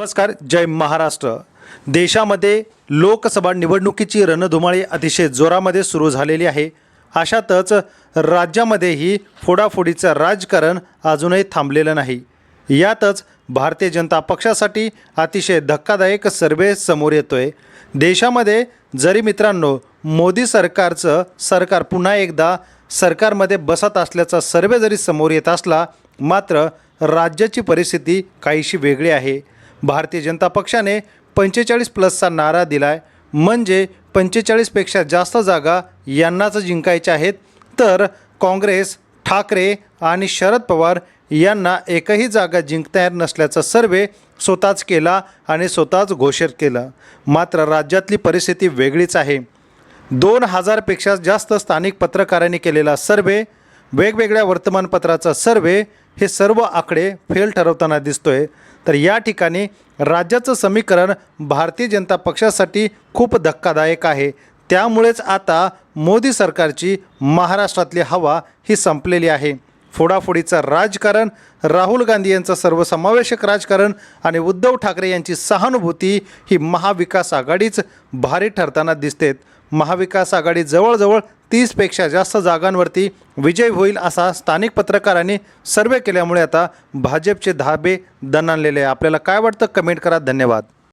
नमस्कार जय महाराष्ट्र. देशामध्ये लोकसभा निवडणुकीची रणधुमाळी अतिशय जोरामध्ये सुरू झालेली आहे. अशातच राज्यामध्येही फोडाफोडीचं राजकारण अजूनही थांबलेलं नाही. यातच भारतीय जनता पक्षासाठी अतिशय धक्कादायक सर्वे समोर येतोय. देशामध्ये जरी मित्रांनो मोदी सरकारचं सरकार पुन्हा एकदा सरकारमध्ये बसत असल्याचा सर्वे जरी समोर येत असला मात्र राज्याची परिस्थिती काहीशी वेगळी आहे. भारतीय जनता पक्षाने पंचेचाळीस प्लसचा नारा दिलाय. म्हणजे पंचेचाळीसपेक्षा जास्त जागा यांनाच जिंकायच्या आहेत. तर काँग्रेस ठाकरे आणि शरद पवार यांना एकही जागा जिंकता येत नसल्याचा सर्वे स्वतःच केला आणि स्वतःच घोषित केलं. मात्र राज्यातली परिस्थिती वेगळीच आहे. दोन हजारपेक्षा जास्त स्थानिक पत्रकारांनी केलेला सर्वे वेगवेगळ्या वर्तमानपत्राचा सर्वे हे सर्व आकडे फेल ठरवताना दिसतोय. तर या ठिकाणी राज्याचं समीकरण भारतीय जनता पक्षासाठी खूप धक्कादायक आहे. त्यामुळेच आता मोदी सरकारची महाराष्ट्रातली हवा ही संपलेली आहे. फोडाफोडीचं राजकारण राहुल गांधी यांचं सर्वसमावेशक राजकारण आणि उद्धव ठाकरे यांची सहानुभूती ही महाविकास आघाडीच भारी ठरताना दिसतेत. महाविकास आघाडी जवळजवळ तीसपेक्षा जास्त जागांवरती विजय होईल असा स्थानिक पत्रकारांनी सर्वे केल्यामुळे आता भाजपचे धाबे दणाणलेले आहे. आपल्याला काय वाटतं? कमेंट करा. धन्यवाद.